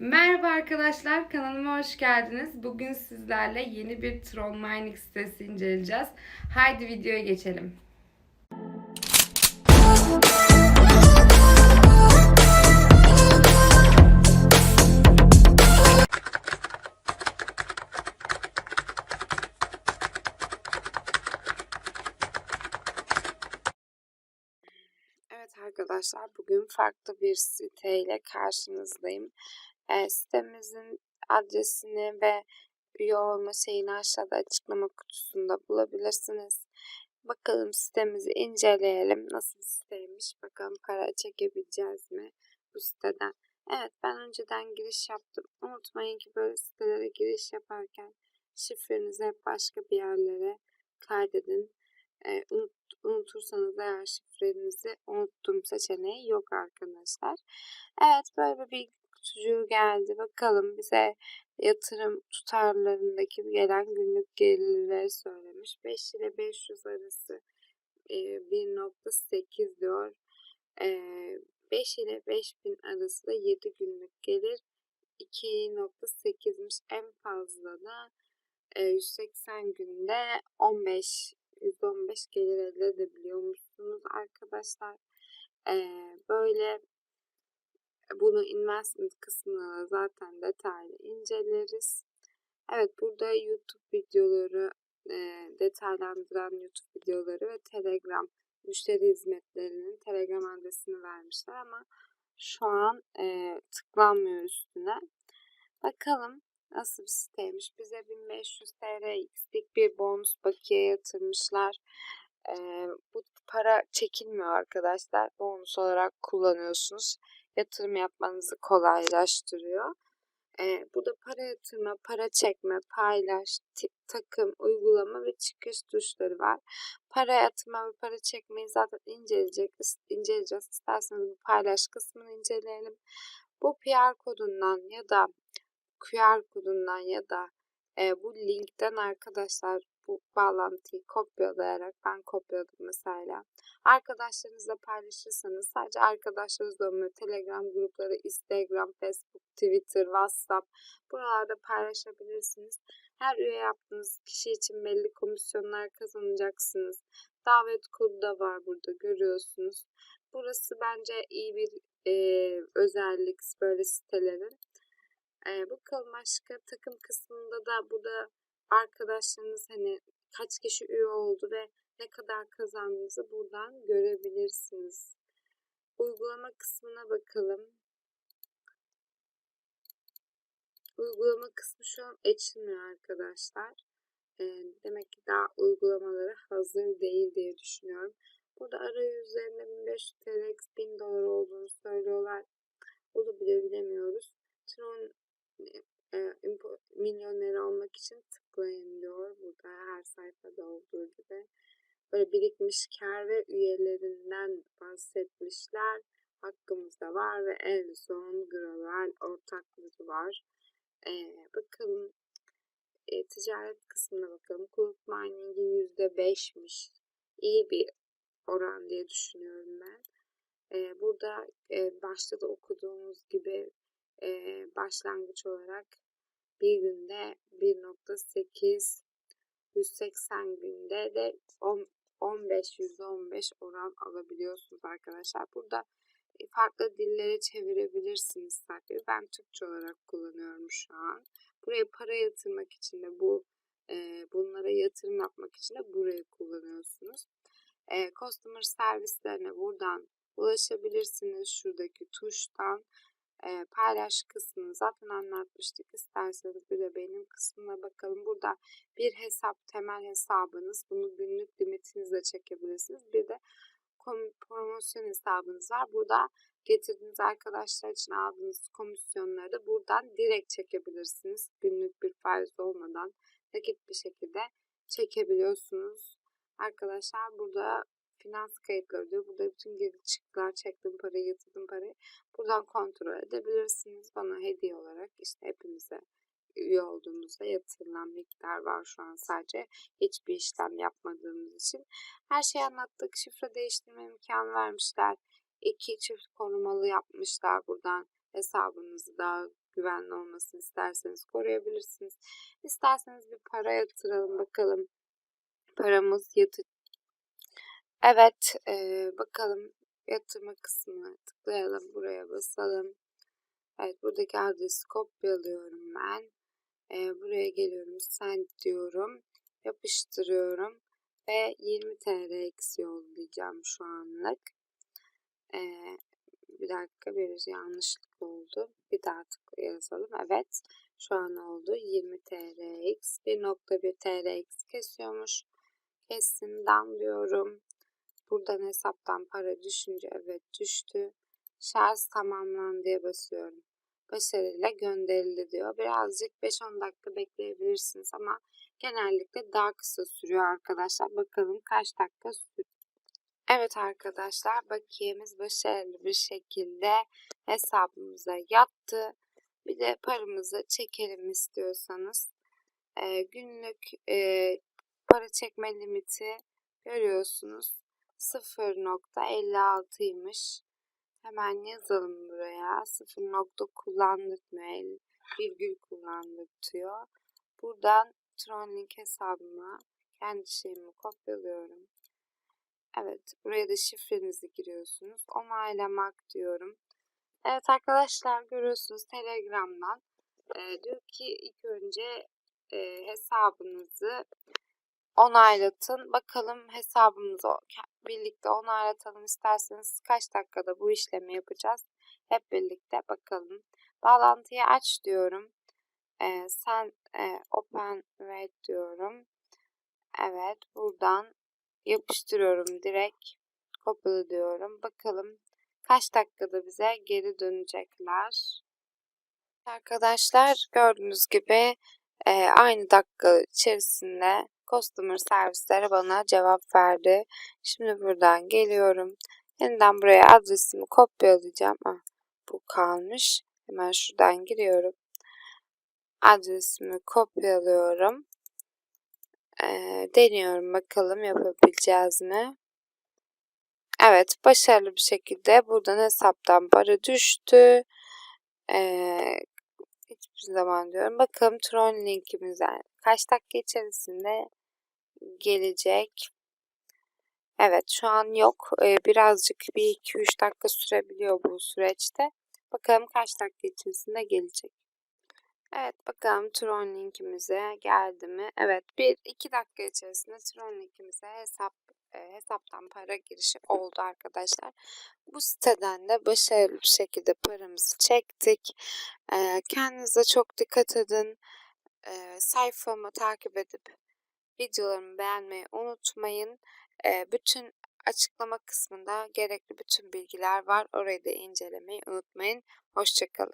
Merhaba arkadaşlar, kanalıma hoş geldiniz. Bugün sizlerle yeni bir Tron Mining sitesi inceleyeceğiz. Haydi videoya geçelim. Evet arkadaşlar, bugün farklı bir siteyle karşınızdayım. E, sitemizin adresini ve üye olma şeyini aşağıda açıklama kutusunda bulabilirsiniz. Bakalım sitemizi inceleyelim. Nasıl bir siteymiş? Bakalım para çekebileceğiz mi bu siteden? Evet ben önceden giriş yaptım. Unutmayın ki böyle sitelere giriş yaparken şifrenizi hep başka bir yerlere kaydedin. E, unut, unutursanız eğer şifrenizi unuttum seçeneği yok arkadaşlar. Evet böyle bir kutucuğu geldi. Bakalım bize yatırım tutarlarındaki gelen günlük gelirleri söylemiş. 5 ile 500 arası e, 1.8 diyor. E, 5 ile 5000 arası da 7 günlük gelir 2.8'miş. En fazla da e, 180 günde 15 %15 gelir elde edebiliyormuşsunuz arkadaşlar. Böyle bunu investment kısmına zaten detaylı inceleriz. Evet burada YouTube videoları, e, detaylandıran YouTube videoları ve Telegram müşteri hizmetlerinin Telegram adresini vermişler ama şu an e, tıklanmıyor üstüne. Bakalım nasıl bir siteymiş. Bize 1500 TL x'lik bir bonus bakiye yatırmışlar. Ee, bu para çekilmiyor arkadaşlar. Bonus olarak kullanıyorsunuz. Yatırım yapmanızı kolaylaştırıyor. Ee, burada para yatırma, para çekme, paylaş, takım, uygulama ve çıkış tuşları var. Para yatırma ve para çekmeyi zaten inceleyecek, inceleyeceğiz. İsterseniz bu paylaş kısmını inceleyelim. Bu PR kodundan ya da QR kodundan ya da e, bu linkten arkadaşlar bu bağlantıyı kopyalayarak ben kopyaladım mesela. Arkadaşlarınızla paylaşırsanız sadece arkadaşlarınızla olmuyor. Telegram grupları, Instagram, Facebook, Twitter, WhatsApp buralarda paylaşabilirsiniz. Her üye yaptığınız kişi için belli komisyonlar kazanacaksınız. Davet kodu da var burada görüyorsunuz. Burası bence iyi bir e, özellik böyle sitelerin. Ee, bakalım başka takım kısmında da burada arkadaşlarınız hani kaç kişi üye oldu ve ne kadar kazandığınızı buradan görebilirsiniz. Uygulama kısmına bakalım. Uygulama kısmı şu an açılmıyor arkadaşlar. Ee, demek ki daha uygulamaları hazır değil diye düşünüyorum. Burada arayüzlerinde 1500 TL, 1000 dolar olduğunu söylüyorlar. Olabilir bilemiyoruz. Tron e, milyoner olmak için tıklayın diyor. Burada her sayfada olduğu gibi. Böyle birikmiş kar ve üyelerinden bahsetmişler. Hakkımızda var ve en son global ortaklığı var. Ee, bakalım e, ticaret kısmına bakalım. Kulüp mining'i %5'miş. İyi bir oran diye düşünüyorum ben. Ee, burada e, başta da okuduğumuz gibi e, başlangıç olarak bir günde 1.8 180 günde de 15 %15 oran alabiliyorsunuz arkadaşlar. Burada farklı dillere çevirebilirsiniz tabii. Ben Türkçe olarak kullanıyorum şu an. Buraya para yatırmak için de bu e, bunlara yatırım yapmak için de burayı kullanıyorsunuz. E, customer servislerine buradan ulaşabilirsiniz. Şuradaki tuştan e, paylaş kısmını zaten anlatmıştık. İsterseniz bir de benim kısmına bakalım. Burada bir hesap, temel hesabınız. Bunu günlük limitinizle çekebilirsiniz. Bir de promosyon hesabınız var. Burada getirdiğiniz arkadaşlar için aldığınız komisyonları da buradan direkt çekebilirsiniz. Günlük bir faiz olmadan nakit bir şekilde çekebiliyorsunuz. Arkadaşlar burada finans kayıtları diyor. Burada bütün geri çıktılar, çektim parayı, yatırdım parayı. Buradan kontrol edebilirsiniz. Bana hediye olarak işte hepimize üye olduğumuzda yatırılan miktar var şu an sadece. Hiçbir işlem yapmadığımız için. Her şeyi anlattık. Şifre değiştirme imkanı vermişler. İki çift korumalı yapmışlar buradan hesabınızı daha güvenli olmasını isterseniz koruyabilirsiniz. İsterseniz bir para yatıralım bakalım. Paramız yatı. Evet e, bakalım yatırma kısmına tıklayalım. Buraya basalım. Evet buradaki adresi kopyalıyorum ben. E, buraya geliyorum. Send diyorum. Yapıştırıyorum. Ve 20 TL eksi yollayacağım şu anlık. E, bir dakika bir yanlışlık oldu. Bir daha tıkla yazalım. Evet şu an oldu. 20 TLX 1.1 TLX kesiyormuş. Kesimden diyorum. Buradan hesaptan para düşünce evet düştü. Şarj tamamlandı diye basıyorum. Başarıyla gönderildi diyor. Birazcık 5-10 dakika bekleyebilirsiniz ama genellikle daha kısa sürüyor arkadaşlar. Bakalım kaç dakika sürüyor. Evet arkadaşlar bakiyemiz başarılı bir şekilde hesabımıza yattı. Bir de paramızı çekelim istiyorsanız. E, günlük e, para çekme limiti görüyorsunuz. 0.56'ymış. Hemen yazalım buraya. 0. nokta kullandırtmıyor. Virgül kullandırtıyor. Buradan Tronlink hesabıma kendi şeyimi kopyalıyorum. Evet, buraya da şifrenizi giriyorsunuz. Onaylamak diyorum. Evet arkadaşlar görüyorsunuz Telegram'dan e, diyor ki ilk önce e, hesabınızı onaylatın. Bakalım hesabımızı birlikte onaylatalım isterseniz kaç dakikada bu işlemi yapacağız. Hep birlikte bakalım. Bağlantıyı aç diyorum. E, sen e, open wait diyorum. Evet buradan yapıştırıyorum direkt. Kopyala diyorum. Bakalım kaç dakikada bize geri dönecekler. Arkadaşlar gördüğünüz gibi e, aynı dakika içerisinde customer servisleri bana cevap verdi. Şimdi buradan geliyorum. Yeniden buraya adresimi kopyalayacağım. Ah, bu kalmış. Hemen şuradan giriyorum. Adresimi kopyalıyorum. E, deniyorum bakalım yapabileceğiz mi? Evet başarılı bir şekilde buradan hesaptan para düştü. Ee, hiçbir zaman diyorum. Bakalım Tron linkimizden kaç dakika içerisinde gelecek. Evet şu an yok. Ee, birazcık bir 2-3 dakika sürebiliyor bu süreçte. Bakalım kaç dakika içerisinde gelecek. Evet bakalım Tron linkimize geldi mi? Evet 1-2 dakika içerisinde Tron linkimize hesap e, hesaptan para girişi oldu arkadaşlar. Bu siteden de başarılı bir şekilde paramızı çektik. E, kendinize çok dikkat edin. E, sayfamı takip edip videolarımı beğenmeyi unutmayın. Bütün açıklama kısmında gerekli bütün bilgiler var. Orayı da incelemeyi unutmayın. Hoşçakalın.